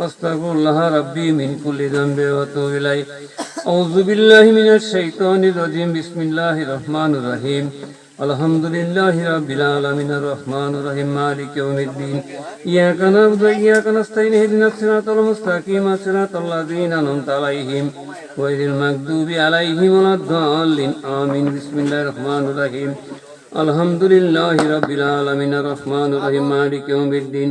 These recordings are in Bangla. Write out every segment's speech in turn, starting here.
أستغفر الله ربي من كل ذنب وأتوب إليه أعوذ بالله من الشيطان الرجيم بسم الله الرحمن الرحيم الحمد لله رب العالمين الرحمن الرحيم مالك يوم الدين إياك نعبد وإياك نستعين اهدنا الصراط المستقيم صراط الذين أنعمت عليهم غير المغضوب عليهم ولا الضالين آمين بسم الله الرحمن الرحيم الحمد لله رب العالمين الرحمن الرحيم مالك يوم الدين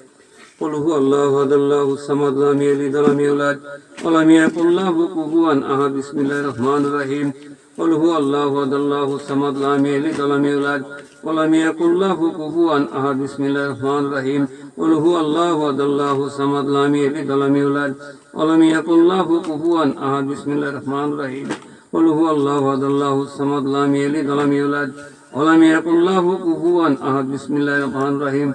قل هو الله احد الله الصمد لم يلد ولم يولد ولم يكن له كفوا احد بسم الله الرحمن الرحيم قل هو الله احد الله الصمد لم يلد ولم يولد ولم يكن له كفوا احد بسم الله الرحمن الرحيم قل هو الله احد الله الصمد لم يلد ولم يولد ولم يكن له كفوا احد بسم الله الرحمن الرحيم قل هو الله احد الله الصمد لم يلد ولم يولد ولم يكن له كفوا احد بسم الله الرحمن الرحيم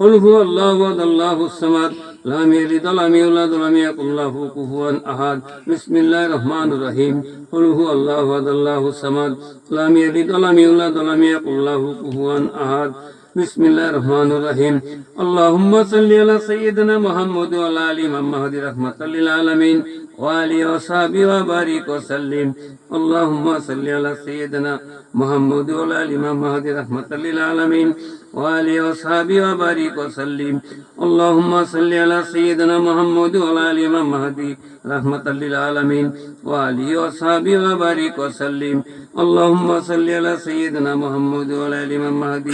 قل هو الله احد الله الصمد. لم يلد ولم يولد ولم يكن له كفوا أحد. بسم الله الرحمن الرحيم. قل هو الله احد الله الصمد. لم يلد ولم يولد ولم يكن له كفوا أحد. بسم الله الرحمن الرحيم. اللهم صل على سيدنا محمد وعلى آل محمد رحمة للعالمين. وآله وصحبه وبارك وسلم. اللهم صل على سيدنا محمد وعلى آل محمد رحمة للعالمين. وآله وصحبه وبارك وسلم. اللهم صل على سيدنا محمد وعلى آل محمد رحمة للعالمين. وآله وصحبه وبارك وسلم. اللهم صل على سيدنا محمد وعلى آل محمد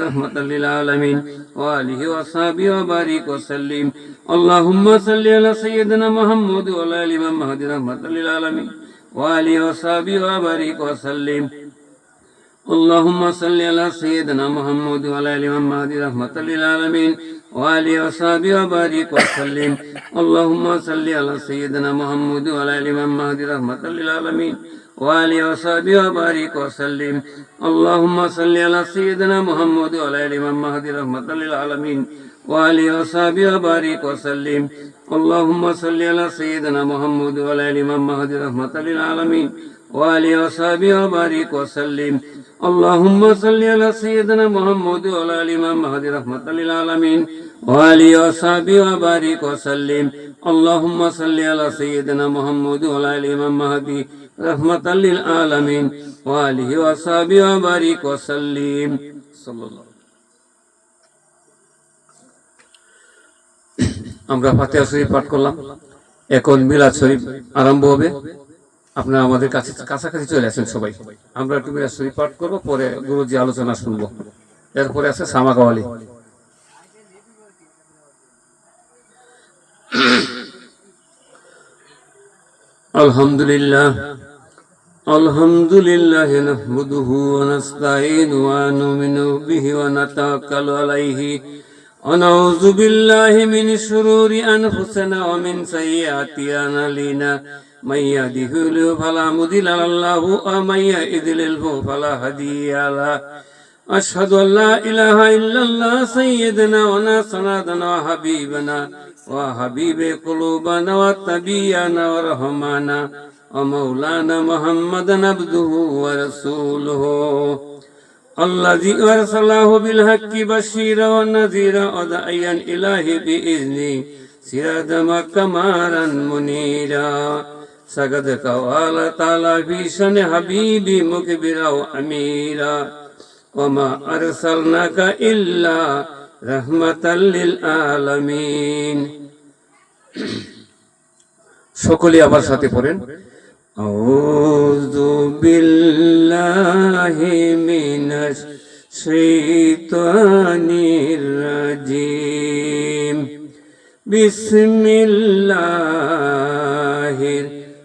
رحمة للعالمين. وآله وصحبه وبارك وسلم. اللهم صل على سيدنا محمد وعلى آل محمد رحمة للعالمين. وآله وصحبه وبارك وسلم. اللهم صل على سيدنا محمد وعلى آل محمد رحمة للعالمين وآله وصحبه وبارك وسلم. اللهم صل على سيدنا محمد وعلى آل محمد رحمة للعالمين وآله وصحبه وبارك وسلم. اللهم صل على سيدنا محمد وعلى آل محمد رحمة للعالمين وآله وصحبه وبارك وسلم. اللهم صل على سيدنا محمد وعلى آل محمد رحمة للعالمين وآله وصحبه وبارك وسلم اللهم صل على سيدنا محمد وعلى ال محمد رحمة للعالمين وآله وصحبه وبارك وسلم اللهم صل على سيدنا محمد وعلى ال محمد رحمة للعالمين وآله وصحبه وبارك وسلم صلى الله আমরা ফাতিহা শরীফ পাঠ করলাম এখন মিলাদ শরীফ আরম্ভ হবে আপনারা আমাদের কাছে কাছাকাছি চলে আসেন সবাই আমরা একটু মিলাদ শরীফ পাঠ করবো পরে গুরুজি আলোচনা শুনবো এরপরে আছে সামা কাওয়ালি আলহামদুলিল্লাহ الحمد لله نحمده ونستعين ونؤمن به ونتوكل عليه ونعوذ بالله من شرور أنفسنا ومن سيئات أعمالنا من يهده الله فلا مضل له ومن يضلل فلا هادي له أشهد أن لا إله إلا الله سيدنا وناصرنا وحبيبنا وحبيب قلوبنا وتبينا ورحمنا ومولانا محمد عبده ورسوله الذي أرسله بالحق بشيرا ونذيرا وداعيا إليه بإذنه سراجا وقمرا منيرا سقد قال تعالى في شن حبيبي مكبرا وأميرا وما أرسلناك إلا رحمة للعالمين সকলে আবার সাথে পড়েন ও بالله من الشيطان الرجيم بسم الله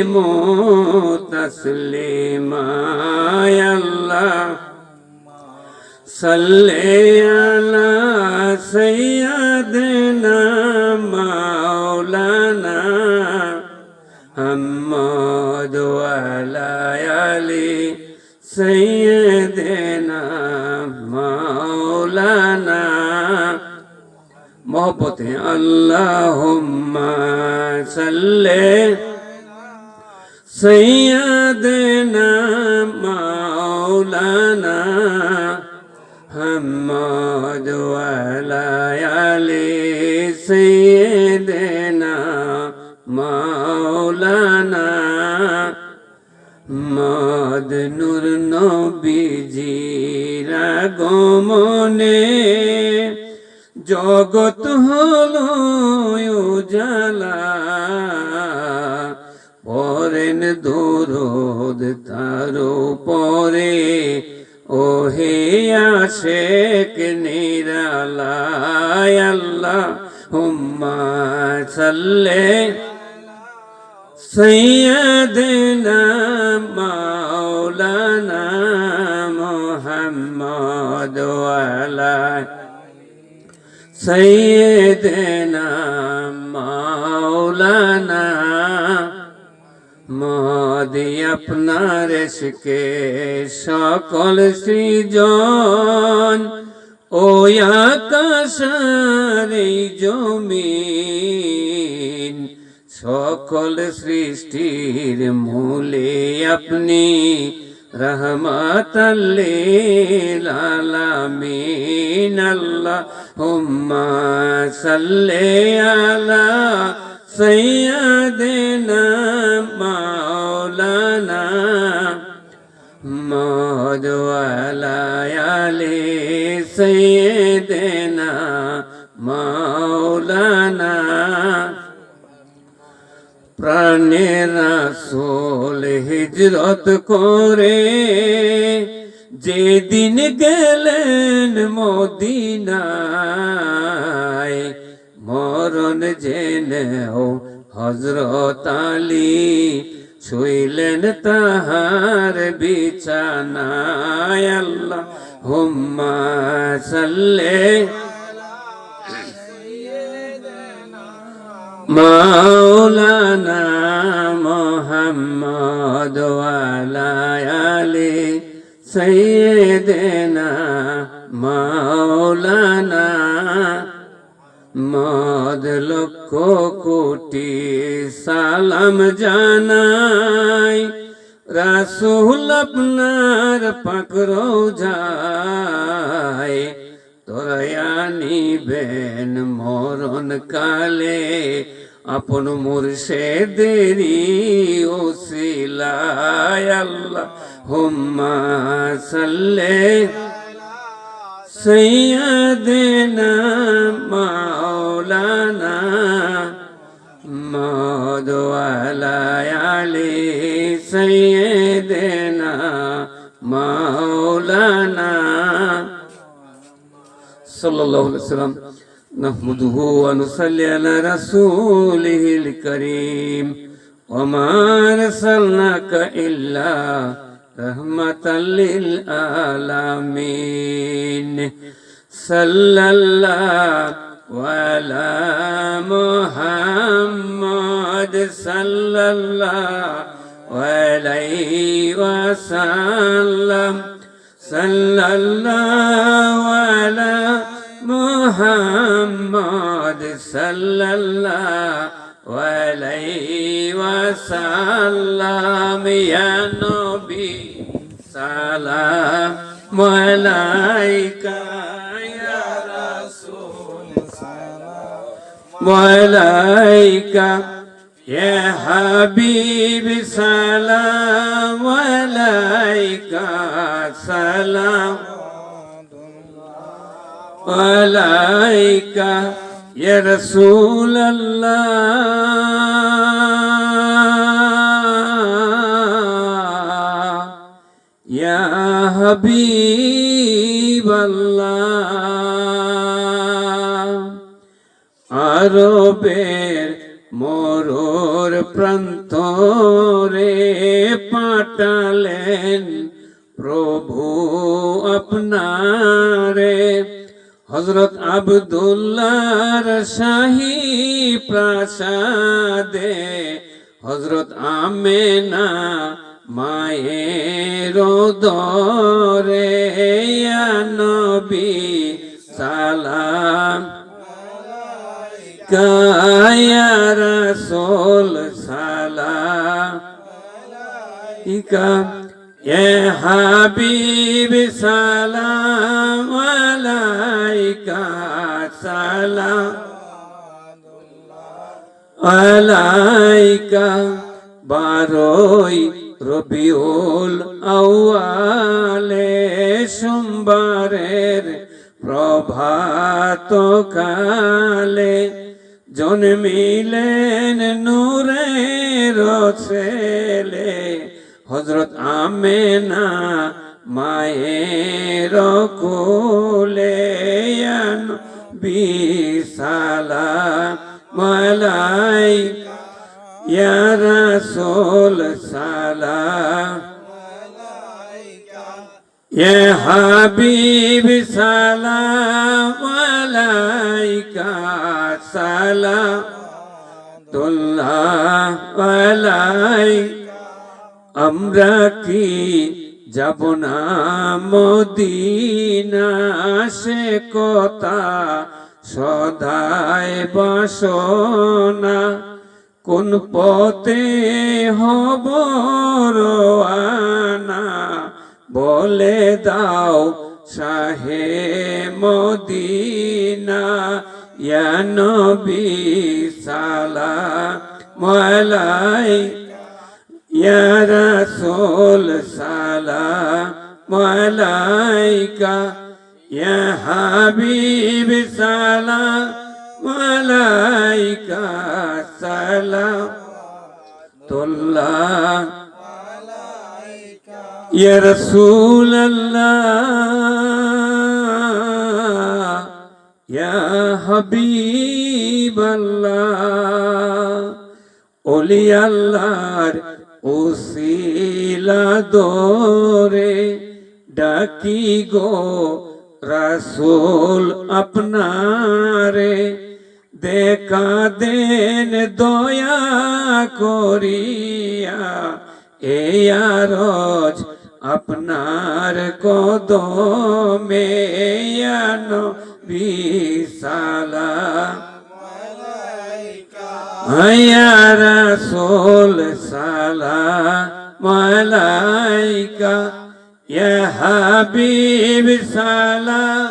وسلموا تسليما يا الله صل على سيدنا مولانا محمد وعلى آل سيدنا مولانا मोहब्बत है अल्लाह सल्ले सैदना मौलाना हमद वाली सैदना মৌলানা মদ নূর নবীজিরা গমনে জগত হলো জালা পরেন দুরোদ তার পরে ওহে আশেক নিরালায় আল্লাহ হুম্মা সাল্লে সৈয়দনা মাওলানা মোহাম্মদ আলাইহি سيدنا مولانا মদি আপনার এসকে সকল সৃজন ও আকাশার এই জমিন সকল সৃষ্টির মূলে আপনি আল্লাহ হুম্মা সাল্লি সৈয়দিনা মাওলানা মদ ওয়ালা আলি সৈয়দিনা মাওলানা প্রাণের রাসূল হিজরত করে যেদিন গেলেন মদিনায়, মরণ জেনেও হজরত আলী শুইলেন তাহার বিছানায় আল্লাহ হুম্মা সাল্লে মাওলানা মোহাম্মদ ওয়ালা আলী সৈয়দেনা মাওলানা মদ লক্ষ কোটি সালাম জানাই। রাসুল আপনার পাকড়ো যায় তোরা নিবেন মরণ কালে আপন মুর্শেদেরি ওসিলায় আল্লাহ। হুম্মা সাল্লে সৈয়দনা মাওলানা মদওয়ালা আলী সৈয়দনা মাওলানা صلى الله عليه وسلم نحمده ونصلي على رسوله الكريم. وما رسلناك إلا رحمة للعالمين. صلى الله على محمد صلى الله عليه وسلم. صلى الله على মোহাম্মদ সাল্লাল্লাহু আলাইহি ওয়াসাল্লাম ইয়া নবী সালাম মালাইকা ইয়া রাসূল সালাম মালাইকা ইয়া হাবিব সালাম মালাইকা সালাম عليك يا رسول الله يا حبيب الله আরবের মরুর প্রান্তরে পাঠালেন প্রভু আপনারে হজরত আবদুল্লাহর শাহী প্রাসাদে হজরত আমেনা মায়ের দরে নবী সালাম। কায়া রসোল সালাম। ইকা এ হাবিব সালাম। আলাইকা বারোই রবিউল আউয়ালে সোমবারের প্রভাত কালে জন্মিলেন নূরের ছেলে হজরত আমেনা মায়ের কোলে বিশালা মালাই ইয়া রাসূল সালাম ইয়া হাবিব সালাম আলাইকা সালাম তুল্লাহ আলাই আমরা কি যাব না মদিনা সে কথা সদায় বাসনা। কোন পথে হব রোয়ানা, বলে দাও শাহে মদিনা। ইয়া নবী সালাম আলাই ইয়া সালাম আলাইকা ইয়া হাবিব সালাম আলাইকা সালাম। তুল্লাহ ইয়া রাসূল আল্লাহ ইয়া হাবিব আল্লাহ ওলি আল্লাহর উসিলা দরে ডাকি গো রাসূল আপনারে। দেখা দেন দয়া করিয়া, এ আরজ আপনার কদমে বিশালা يا رسول سلام عليك يا حبيب سلام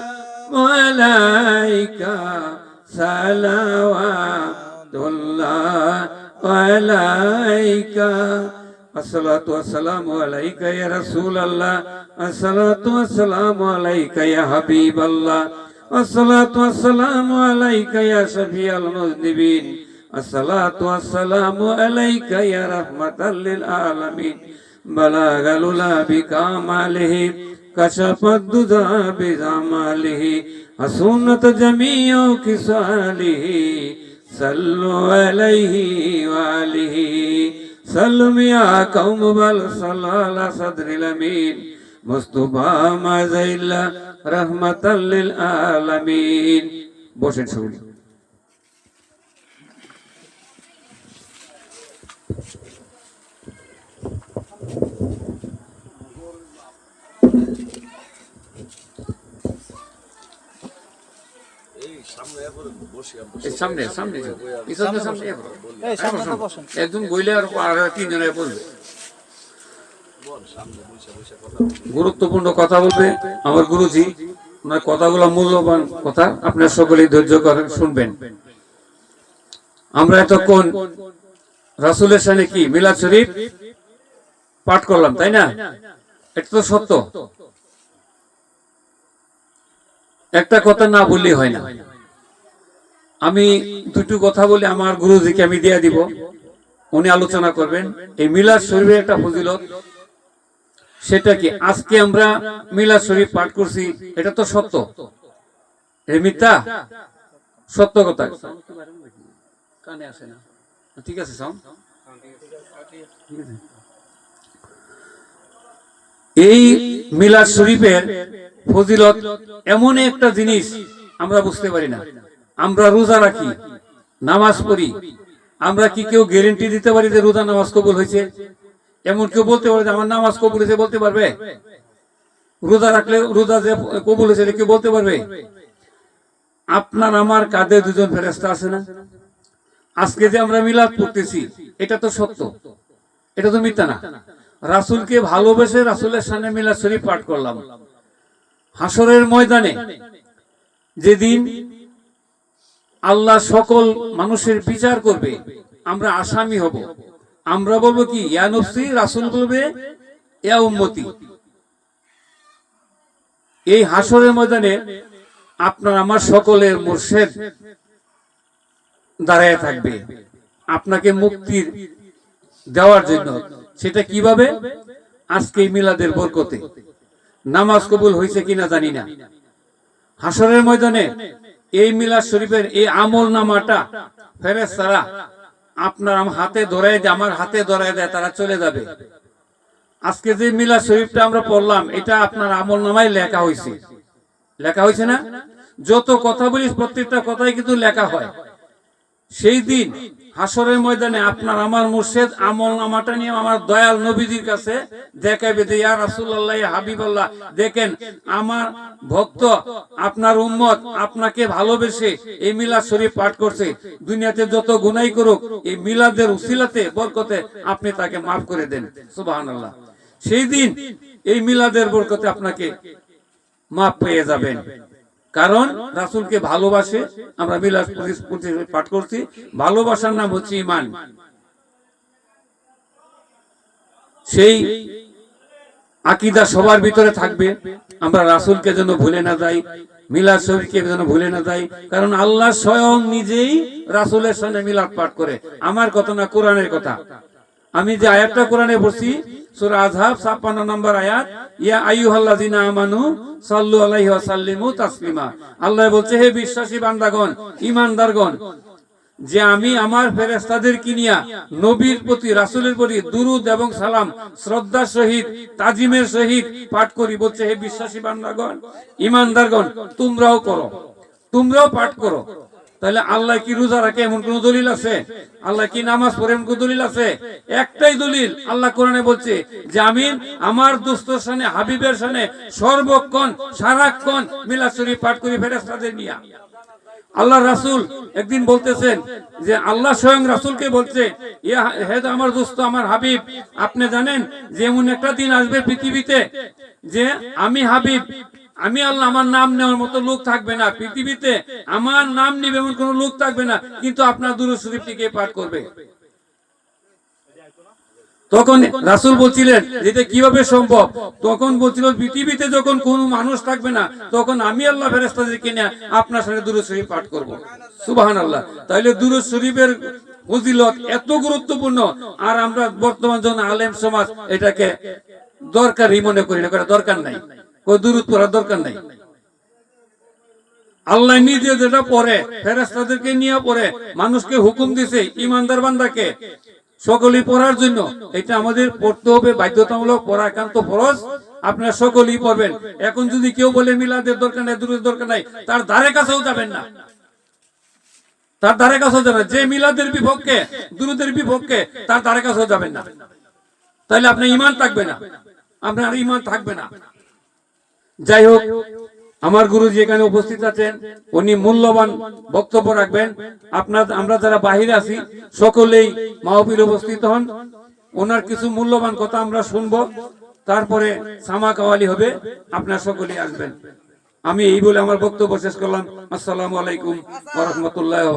عليك صلوات الله عليك الصلاة والسلام عليك يا رسول الله الصلاة والسلام عليك يا حبيب الله الصلاة والسلام عليك يا شفيع المذنبين الصلاة والسلام عليك يا رحمة للعالمين بلاغ الأولى بكماله كشف الدجى بجماله السنة جميع خصاله صلوا عليه وآله سلم يا قوم بل صلى على صدر الأمين مصطفى ما زيل رحمة للعالمين بوشن شغلي সামনে সামনে পিছনে সামনে একজন বইলে আর তিনজনে গুরুত্বপূর্ণ কথা বলবে। আমার গুরুজি ওনার কথাগুলো মূল্যবান কথা। আপনার সকলেই ধৈর্য করে শুনবেন। আমরা এতক্ষণ রাসুলের সামনে কি? মিলাদ শরীফ পাঠ করলাম, তাই না? এটা তো সত্য। একটা কথা না বললে হয় না। আমি দুটো কথা বলে আমার গুরুজিকে আমি দিয়ে দিব। উনি আলোচনা করবেন। এই মিলাদ শরীফের একটা ফজিলত, সেটা কি? আজকে আমরা মিলাদ শরীফ পাঠ করছি, এটা তো সত্য। এ মিথ্যা? সত্য কথা। কানে আসে না। ঠিক আছে। এই মিলাদ শরীফের ফজিলত এমন একটা জিনিস আমরা বুঝতে পারি না। আমরা রোজা রাখি, নামাজ পড়ি। আমরা কি কেউ গ্যারেন্টি দিতে পারি যে রোজা নামাজ কবুল হয়েছে? এমন কেউ বলতে পারে যে আমার নামাজ কবুল হয়েছে বলতে পারবে? রোজা রাখলে রোজা যে কবুল হয়েছে কেউ বলতে পারবে? আপনার, আমার কাঁধে দুজন ফেরেস্তা আছে না? আজকে যে আমরা মিলাদ করতেছি এটা তো সত্য। এটা তো মিথ্যা না। রাসুলকে ভালোবেসে রাসুলের সামনে মিলাদ শরীফ পাঠ করলাম। হাসরের ময়দানে যেদিন আল্লাহ সকল মানুষের বিচার করবে, আমরা আসামি হব। আমরা বলব কি ইয়ানফসি রাসুল বলবে, ইয়া এই হাসরের ময়দানে আপনার, আমার সকলের মুর্শেদ দাঁড়ায় থাকবে। আপনাকে মুক্তির দেওয়ার জন্য। সেটা কীভাবে? আজকে মিলাদের বরকতে। নামাজ কবুল হয়েছে কিনা জানি না। হাসরের ময়দানে এই মিলাদ শরীফের এই আমল নামাটা ফেরেস্তারা আপনার আম- হাতে ধরাই দেয়, আমার হাতে ধরাই দেয়, তারা চলে যাবে। আজকে যে মিলাদ শরীফটা আমরা পড়লাম, এটা আপনার আমল নামায় লেখা হয়েছে। লেখা হয়েছে না? যত কথা বলিস প্রত্যেকটা কথাই কিন্তু লেখা হয়। সেই দিন হাসরের ময়দানে আপনার আমার মুর্শেদ আমল নামাটা নিয়ে আমার দয়াল নবীজির কাছে দেখাবে যে, ইয়া রাসূলুল্লাহ, ইয়া হাবিবাল্লাহ। দেখেন, আমার ভক্ত, আপনার উম্মত আপনাকে ভালোবেসে এই মিলাদ শরীফ পাঠ করছে। দুনিয়াতে যত গুনাই করুক, এই মিলাদের উসিলাতে, বরকতে আপনি তাকে মাফ করে দেন। সুবহানাল্লাহ। সেই দিন এই মিলাদের বরকতে আপনাকে মাফ পেয়ে যাবেন। কারণ রাসূলকে ভালোবাসে। আমরা শরীফ পাঠ করছি। ভালোবাসার নাম হচ্ছে ইমান সেই আকিদা সবার ভিতরে থাকবে। আমরা রাসূলকে যেন ভুলে না যাই, মিলাদ শরীফকে যেন ভুলে না যাই। কারণ আল্লাহ স্বয়ং নিজেই রাসুলের সঙ্গে মিলাদ পাঠ করে। আমার কথা না, কোরআনের কথা। আমি যে আয়াতটা কোরআনে পড়ছি 56 নম্বর আয়াত, ইয়া আল্লাহ বলছে, হে বিশ্বাসী যে আমি আমার ফেরেস্তাদের কিনিয়া নবীর প্রতি, রাসূলের প্রতি দুরুদ এবং সালাম শ্রদ্ধার সহিত, তাজিমের সহিত পাঠ করি বলছে, হে বিশ্বাসী বান্দাগণ, ঈমানদারগণ, তোমরাও করো। তোমরাও পাঠ করো। তাহলে আল্লাহ কি রোজা রাখে এমন কোন দলিল আছে? আল্লাহ কি নামাজ পড়ে এমন কোন দলিল আছে? একটাই দলিল আল্লাহ কোরআনে বলছে যে আমি আমার দুস্তর সামনে, হাবিবের সামনে সর্বক্ষণ, সারাক্ষণ মিলাদ শরীফ পাঠ করি ফেরেস্তাদের নিয়া। আল্লাহ রাসূল একদিন বলতেছেন যে আল্লাহ স্বয়ং রাসূলকে বলছে হে আমার দোস্ত, আমার হাবিব, আপনি জানেন যে এমন একটা দিন আসবে পৃথিবীতে যে আমি হাবিব আমি আল্লাহ, আমার নাম নেওয়ার মতো লোক থাকবে না। পৃথিবীতে আমার নাম নিবে এমন কোন লোক থাকবে না, কিন্তু আপনার দুরূদ শরীফটি কে পাঠ করবে? তখন রাসূল বলছিলেন, এটা কীভাবে সম্ভব? তখন বলছিল, পৃথিবীতে যখন কোন মানুষ থাকবে না, তখন আমি আল্লাহ ফেরেশতাদেরকে নিয়ে আপনার সাথে দুরূদ শরীফ পাঠ করব। সুবহানাল্লাহ। তাহলে দুরূদ শরীফের ফজিলত এত গুরুত্বপূর্ণ, আর আমরা বর্তমান জন আলেম সমাজ এটাকে দরকারই মনে করি না করে দরকার নাই। কোন দুরূদ পড়ার দরকার নাই। আল্লাহ নিজে যেটা পড়ে ফেরেস্তাদেরকে নিয়ে পড়ে, মানুষকে হুকুম দিছে, ইমানদার বান্দাকে, সকলেই পড়ার জন্য, এটা আমাদের পড়তে হবে, বাধ্যতামূলক পড়া একান্ত ফরজ। আপনারা সকলেই পড়বেন। এখন যদি কেউ বলে মিলাদের দরকার নাই দূরের দরকার নাই, তার ধারে কাছেও যাবেন না। তার ধারে কাছেও যাবেন যে মিলাদের বিপক্ষে, দুরুদের বিপক্ষে, তার ধারে কাছেও যাবেন না। তাহলে আপনার ইমান থাকবে না। আপনার ইমান থাকবে না। যাই হোক আমার গুরুজি এখানে উপস্থিত আছেন, উনি মূল্যবান বক্তব্য রাখবেন। আপনার, আমরা যারা বাহিরে আছি, সকলেই মাহফিল উপস্থিত হন। ওনার কিছু মূল্যবান কথা আমরা শুনব, তারপরে সামা কাওয়ালি হবে, আপনার সকলেই আসবেন। আমি এই বলে আমার বক্তব্য শেষ করলাম। আসসালামু আলাইকুম রাহমাতুল্লাহি